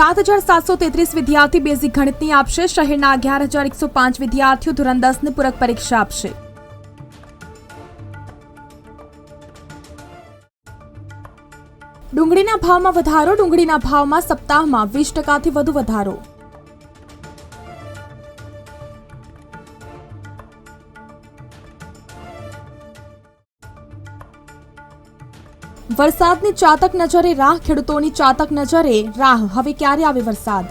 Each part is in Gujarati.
સાત હજાર સાતસો તેત્રીસ વિદ્યાર્થી બેઝિક ગણિતની આપશે. શહેરના અગિયાર હજાર એકસો પાંચ વિદ્યાર્થીઓ ધોરણ દસની પૂરક પરીક્ષા આપશે. ડુંગળીના ભાવમાં વધારો, ડુંગળીના ભાવમાં સપ્તાહમાં વીસ ટકાથી વધુ વધારો. વરસાદની ચાતક નજરે રાહ, ખેડૂતોની ચાતક નજરે રાહ. હવે ક્યારે આવે વરસાદ?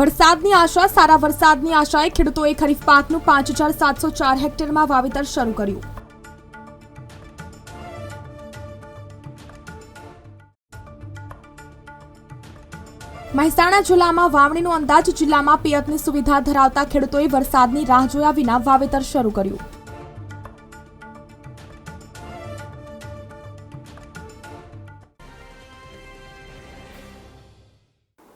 વરસાદની આશા, સારા વરસાદની આશાએ ખેડૂતોએ ખરીફ પાકનું પાંચ હજાર સાતસો ચાર હેક્ટરમાં વાવેતર શરૂ કર્યું. મહેસાણા જિલ્લામાં વાવણીનો અંદાજ જિલ્લામાં પિયતની સુવિધા ધરાવતા ખેડૂતોએ વરસાદની રાહ જોયા વિના વાવેતર શરૂ કર્યું.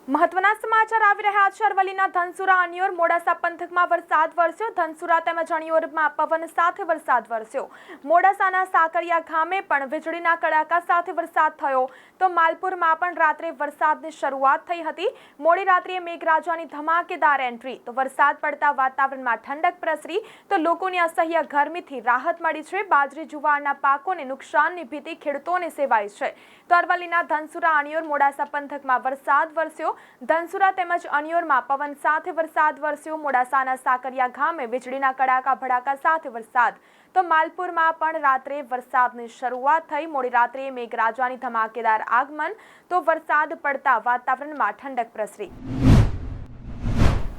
મહત્વના સમાચાર આવી રહ્યા છે. અરવલ્લીના ધનસુરા અનિયોર મોડાસા પંથકમાં વરસાદ વરસ્યો. ધનસુરા તેમજ અણિયોરમાં પવન સાથે વરસાદ વરસ્યો. મોડાસાના સાકરિયા ગામે પણ વીજળીના કડાકા સાથે વરસાદ થયો. તો માલપુરમાં પણ રાત્રે વરસાદની શરૂઆત થઈ હતી. મોડી રાત્રિએ મેઘરાજાની ધમાકેદાર એન્ટ્રી. તો વરસાદ પડતા વાતાવરણમાં ઠંડક પ્રસરી. તો લોકોની અસહ્ય ગરમીથી રાહત મળી છે. બાજરી જુવારના પાકોને નુકસાનની ભીતિ ખેડૂતોને સેવાય છે. તો અરવલ્લીના ધનસુરા અણિયોર મોડાસા પંથકમાં વરસાદ વરસ્યો. ધનસુરા તેમજ અણિયોરમાં પવન સાથે વરસાદ વરસ્યો. મોડાસાના સાકરિયા ગામે વીજળીના કડાકા ભડાકા સાથે વરસાદ. તો માલપુરમાં પણ રાત્રે વરસાદની શરૂઆત થઈ. મોડી રાત્રે મેઘરાજાની ધમાકેદાર આગમન. તો વરસાદ પડતા વાતાવરણમાં ઠંડક પ્રસરી.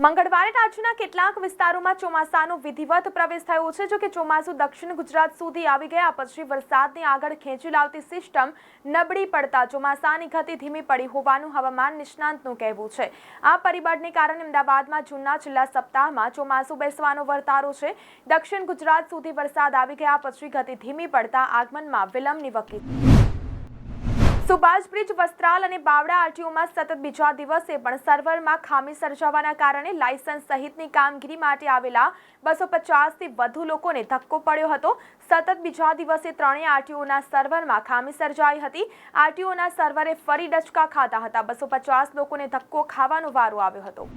મંગળવારે રાજ્યના કેટલાક વિસ્તારોમાં ચોમાસાનો વિધિવત પ્રવેશ થયો છે જો કે ચોમાસું દક્ષિણ ગુજરાત સુધી આવી ગયા, પછી વરસાદને આગળ ખેંચી લાવતી સિસ્ટમ નબળી પડતા ચોમાસાની ગતિ ધીમી પડી હોવાનું હવામાન નિષ્ણાંતનું કહેવું છે. આ પરિબળને કારણે અમદાવાદમાં જૂનના છેલ્લા સપ્તાહમાં ચોમાસું બેસવાનો વર્તારો છે. દક્ષિણ ગુજરાત સુધી વરસાદ આવી ગયા, પછી ગતિ ધીમી પડતા આગમનમાં વિલંબની વકી સુભાષ બ્રિજ, વસ્ત્રાલ અને બાવડા આરટીઓમાં સતત બીજા દિવસે પણ સર્વરમાં ખામી સર્જાવાના કારણે લાયસન્સ સહિતની કામગીરી માટે આવેલા બસો પચાસથી વધુ લોકોને ધક્કો પડ્યો હતો. સતત બીજા દિવસે ત્રણેય આરટીઓના સર્વરમાં ખામી સર્જાઈ હતી. આરટીઓના સર્વરે ફરી ડચકા ખાતા હતા. બસો પચાસ લોકોને ધક્કો ખાવાનો વારો આવ્યો હતો.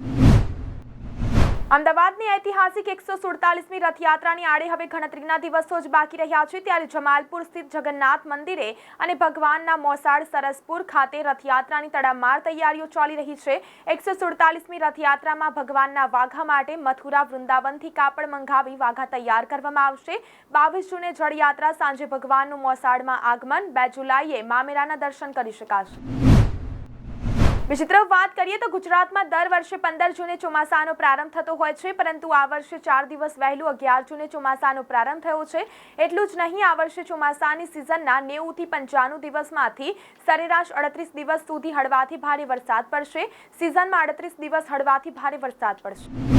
અમદાવાદની ઐતિહાસિક એકસો સુડતાલીસમી રથયાત્રાની આડે હવે ગણતરીના દિવસો જ બાકી રહ્યા છે, ત્યારે જમાલપુર સ્થિત જગન્નાથ મંદિરે અને ભગવાનના મોસાળ સરસપુર ખાતે રથયાત્રાની તડામાર તૈયારીઓ ચાલી રહી છે. એકસો સુડતાલીસમી રથયાત્રામાં ભગવાનના વાઘા માટે મથુરા, વૃંદાવનથી કાપડ મંગાવી વાઘા તૈયાર કરવામાં આવશે. બાવીસ જૂને જળયાત્રા સાંજે ભગવાનનું મોસાળમાં આગમન. બે જુલાઈએ મામેરાના દર્શન કરી શકાશે. તરફ વાત કરીએ તો ગુજરાતમાં દર વર્ષે પંદર જૂને ચોમાસાનો પ્રારંભ થતો હોય છે, પરંતુ આ વર્ષે ચાર દિવસ વહેલું અગિયાર જૂને ચોમાસાનો પ્રારંભ થયો છે. એટલું જ નહીં, આ વર્ષે ચોમાસાની સિઝનના નેવુંથી પંચાણું દિવસમાંથી સરેરાશ અડત્રીસ દિવસ સુધી હળવાથી ભારે વરસાદ પડશે. સિઝનમાં અડત્રીસ દિવસ હળવાથી ભારે વરસાદ પડશે.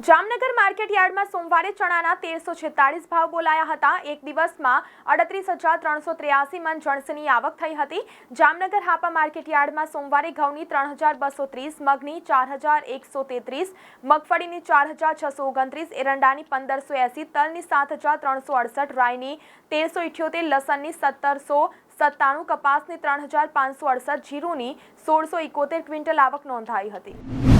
જામનગર માર્કેટ યાર્ડમાં સોમવારે ચણાના તેરસો છેતાળીસ ભાવ બોલાયા હતા. એક દિવસમાં અડત્રીસ હજાર ત્રણસો ત્ર્યાસી મન જણસની આવક થઈ હતી. જામનગર હાપા માર્કેટ યાર્ડમાં સોમવારે ઘઉંની ત્રણ હજાર બસો ત્રીસ, મગની ચાર હજાર એકસો તેત્રીસ, મગફળીની ચાર હજાર છસો ઓગણત્રીસ, એરંડાની પંદરસો એંસી, તલની સાત હજાર ત્રણસો અડસઠ રાયની તેરસો ઇઠ્યોતેર, લસણની સત્તરસો સત્તાણું, કપાસની ત્રણ હજાર પાંચસો અડસઠ, જીરુની સોળસો ઇકોતેર ક્વિન્ટલ આવક નોંધાઈ હતી.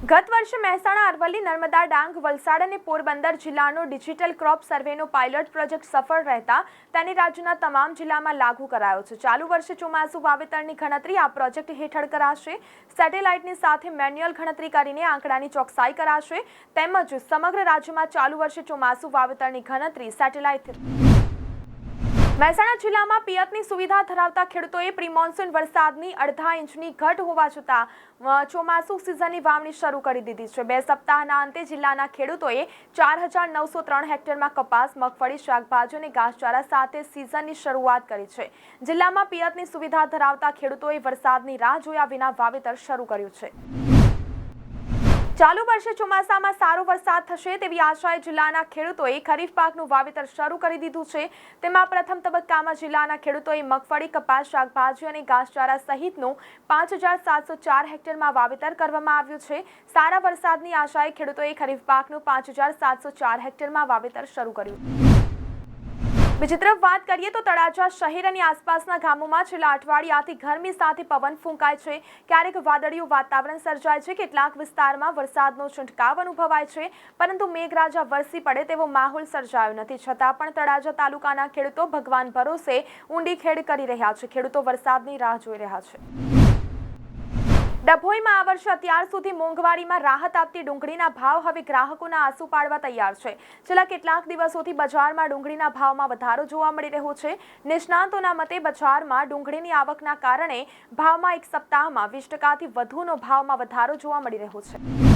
ગત વર્ષે મહેસાણા અરવલ્લી નર્મદા ડાંગ વલસાડ અને પોરબંદર જિલ્લાનો ડિજિટલ ક્રોપ સર્વેનો પાયલોટ પ્રોજેક્ટ સફળ રહેતા તેને રાજ્યના તમામ જિલ્લામાં લાગુ કરાયો છે. ચાલુ વર્ષે ચોમાસુ વાવેતરની ગણતરી આ પ્રોજેક્ટ હેઠળ કરાશે. સેટેલાઇટની સાથે મેન્યુઅલ ગણતરી કરીને આંકડાની ચોકસાઈ કરાશે. તેમજ સમગ્ર રાજ્યમાં ચાલુ વર્ષે ચોમાસુ વાવેતરની ગણતરી સેટેલાઇટ મહેસાણા જિલ્લામાં પિયતની સુવિધા ધરાવતા ખેડૂતોએ પ્રી મોન્સૂન વરસાદની અડધા ઇંચની ઘટ હોવા છતાં ચોમાસુ સિઝનની વાવણી શરૂ કરી દીધી છે. બે સપ્તાહના અંતે જિલ્લાના ખેડૂતોએ ચાર હજાર નવસો ત્રણ હેક્ટરમાં કપાસ, મગફળી, શાકભાજી અને ઘાસચારા સાથે સિઝનની શરૂઆત કરી છે. જિલ્લામાં પિયતની સુવિધા ધરાવતા ખેડૂતોએ વરસાદની રાહ જોયા વિના વાવેતર શરૂ કર્યું છે. ચાલુ વર્ષે ચોમાસામાં સારો વરસાદ થશે તેવી આશાએ જિલ્લાના ખેડૂતોએ ખરીફ પાકનું વાવેતર શરૂ કરી દીધું છે. તેમાં પ્રથમ તબક્કામાં જિલ્લાના ખેડૂતોએ મગફળી, કપાસ, શાકભાજી અને ઘાસચારા સહિતનું પાંચ હજાર સાતસો ચાર હેક્ટરમાં વાવેતર કરવામાં આવ્યું છે. સારા વરસાદની આશાએ ખેડૂતોએ ખરીફ પાકનું પાંચ હજાર સાતસો ચાર હેક્ટરમાં વાવેતર શરૂ કર્યું. બીજી તરફ વાત કરીએ તો તળાજા શહેર અને આસપાસના ગામોમાં છેલ્લા અઠવાડિયાથી ગરમી સાથે પવન ફૂંકાય છે. ક્યારેક વાદળિયું વાતાવરણ સર્જાય છે, કેટલાક વિસ્તારમાં વરસાદનો છંટકાવ અનુભવાય છે, પરંતુ મેઘરાજા વરસી પડે તેવો માહોલ સર્જાયો નથી. છતાં પણ તળાજા તાલુકાના ખેડૂતો ભગવાન ભરોસે ઊંડી ખેડ કરી રહ્યા છે. ખેડૂતો વરસાદની રાહ જોઈ રહ્યા છે. ડભોઈમાં આ વર્ષે અત્યાર સુધી મોંઘવારીમાં રાહત આપતી ડુંગળીના ભાવ હવે ગ્રાહકોના આંસુ પાડવા તૈયાર છે. છેલ્લા કેટલાક દિવસોથી બજારમાં ડુંગળીના ભાવમાં વધારો જોવા મળી રહ્યો છે. નિષ્ણાંતોના મતે બજારમાં ડુંગળીની આવકના કારણે ભાવમાં એક સપ્તાહમાં વીસ ટકાથી વધુનો ભાવમાં વધારો જોવા મળી રહ્યો છે.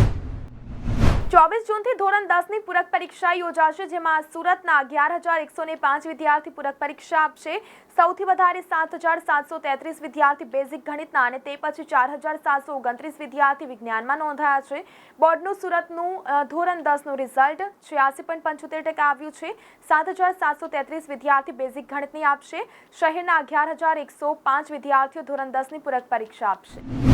ચોવીસ જૂનથી ધોરણ દસની પૂરક પરીક્ષા યોજાશે, જેમાં સુરતના અગિયાર હજાર એકસો ને પાંચ વિદ્યાર્થી પૂરક પરીક્ષા આપશે. સૌથી વધારે સાત હજાર સાતસો તેત્રીસ વિદ્યાર્થી બેઝિક ગણિતના અને તે પછી ચાર હજાર સાતસો ઓગણત્રીસ વિદ્યાર્થી વિજ્ઞાનમાં નોંધાયા છે. બોર્ડનું સુરતનું ધોરણ દસનું રિઝલ્ટ છ્યાસી પોઈન્ટ પંચોતેર ટકા આવ્યું છે. સાત હજાર સાતસો તેત્રીસ વિદ્યાર્થી બેઝિક ગણિતની આપશે. શહેરના અગિયાર હજાર એકસો પાંચ વિદ્યાર્થીઓ ધોરણ દસની પૂરક પરીક્ષા આપશે.